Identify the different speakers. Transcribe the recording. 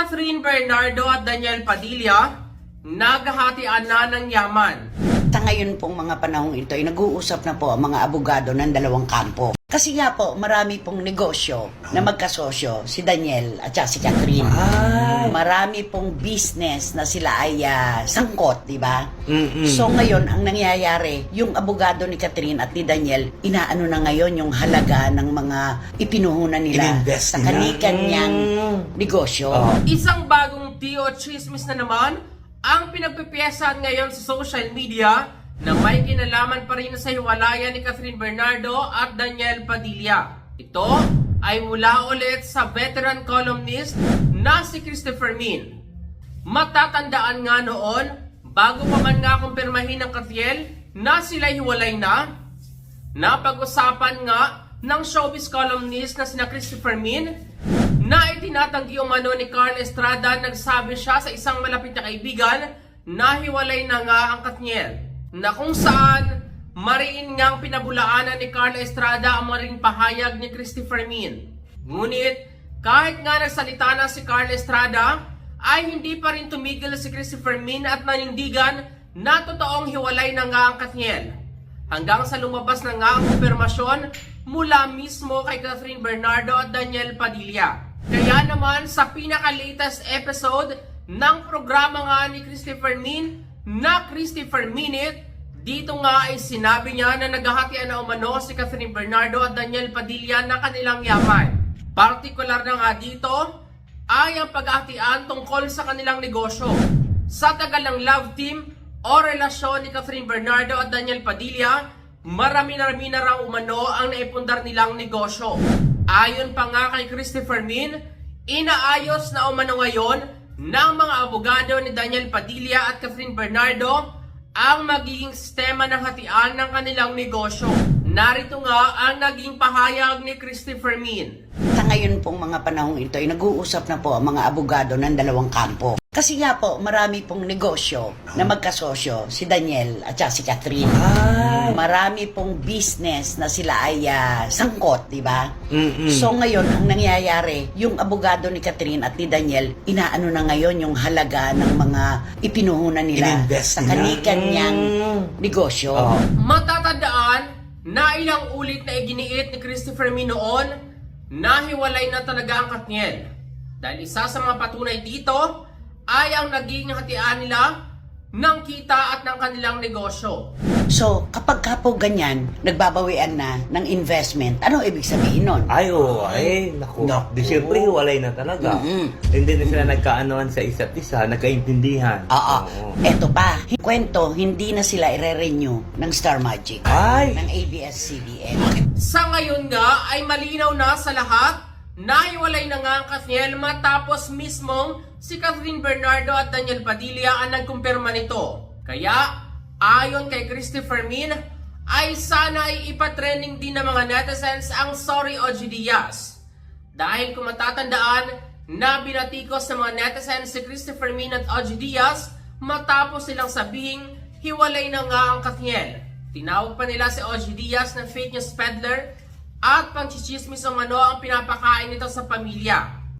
Speaker 1: Catherine Bernardo at Daniel Padilla, naghahatian na ng yaman.
Speaker 2: Sa ngayon pong mga panahong ito ay nag-uusap na po ang mga abogado ng dalawang kampo. Kasi nga po, marami pong negosyo na magkasosyo, si Daniel at si Catherine. Marami pong business na sila ay ah, sangkot, di ba?
Speaker 3: Mm-mm.
Speaker 2: So ngayon, ang nangyayari, yung abogado ni Catherine at ni Daniel, inaano na ngayon yung halaga ng mga ipinuhunan nila
Speaker 3: Ininvest
Speaker 2: sa
Speaker 3: nila.
Speaker 2: kani-kanyang
Speaker 3: Mm.
Speaker 2: negosyo.
Speaker 3: Oo.
Speaker 1: Isang bagong Tio Chismis na naman ang pinagpipiyasan ngayon sa social media na may kinalaman pa rin sa hiwalayan ni Catherine Bernardo at Daniel Padilla. Ito ay mula ulit sa veteran columnist na si Christopher Min. Matatandaan nga noon, bago pa man nga kumpirmahin ng Kathiel na sila hiwalay na, napag-usapan nga ng showbiz columnist na sina Christopher Min na itinatanggi umano ni Carl Estrada nagsabi siya sa isang malapit na kaibigan na hiwalay na nga ang Katniel na kung saan mariin ngang pinabulaanan ni Carl Estrada ang maring pahayag ni Christopher Min. Ngunit kahit nga nagsalita na si Carl Estrada ay hindi pa rin tumigil si Christopher Min at nanindigan na totoong hiwalay na nga ang Katniel hanggang sa lumabas na nga ang kumpirmasyon mula mismo kay Catherine Bernardo at Daniel Padilla. Kaya naman sa pinaka-latest episode ng programa nga ni Christopher Min na Christopher Minute, dito nga ay sinabi niya na naghahatian na umano si Catherine Bernardo at Daniel Padilla na kanilang yaman. Partikular na nga dito ay ang paghahatian tungkol sa kanilang negosyo. Sa tagal ng love team o relasyon ni Catherine Bernardo at Daniel Padilla, marami-rami na raw umano ang naipundar nilang negosyo. Ayon pa nga kay Christopher Min, inaayos na umano ngayon ng mga abogado ni Daniel Padilla at Catherine Bernardo ang magiging sistema ng hatian ng kanilang negosyo. Narito nga ang naging pahayag ni Christopher Min.
Speaker 2: Sa ngayon pong mga panahong ito ay nag-uusap na po ang mga abogado ng dalawang kampo. Kasi nga po, marami pong negosyo na magkasosyo, si Daniel at saka si Catherine. Marami pong business na sila ay ah, sangkot, di ba?
Speaker 3: Mm-mm.
Speaker 2: So ngayon, ang nangyayari, yung abogado ni Catherine at ni Daniel, inaano na ngayon yung halaga ng mga ipinuhunan nila
Speaker 3: Ininvest
Speaker 2: sa
Speaker 3: nila.
Speaker 2: kani-kanyang
Speaker 3: Mm.
Speaker 2: negosyo.
Speaker 3: Oo.
Speaker 1: Matatandaan na ilang ulit na iginiit ni Christopher Min noon na hiwalay na talaga ang Katniel. Dahil isa sa mga patunay dito ay ang naging hatian nila ng kita at ng kanilang negosyo.
Speaker 2: So, kapag ka po ganyan, nagbabawian na ng investment, ano ibig sabihin nun?
Speaker 3: Ay, oo. Ay, naku.
Speaker 2: Naku.
Speaker 3: Di syempre, hiwalay na talaga.
Speaker 2: Mm-mm.
Speaker 3: Hindi na sila nagkaanoan sa isa't isa, nagkaintindihan.
Speaker 2: Oo.
Speaker 3: Oo.
Speaker 2: Eto pa, kwento, hindi na sila ire-renew ng Star Magic.
Speaker 3: Ay!
Speaker 2: Ng ABS-CBN.
Speaker 1: Sa ngayon nga ay malinaw na sa lahat na hiwalay na nga ang Katniel matapos mismong si Catherine Bernardo at Daniel Padilla ang nagkumpirma nito. Kaya ayon kay Christopher Min ay sana ay ipatrending din ng mga netizens ang Sorry OG Diaz. Dahil kung matatandaan na binatikos ng mga netizens si Christopher Min at OG Diaz matapos silang sabihing hiwalay na nga ang Katniel. Tinawag pa nila si OG Diaz na fake news peddler at pangchichismis ang ano ang pinapakain nito sa pamilya.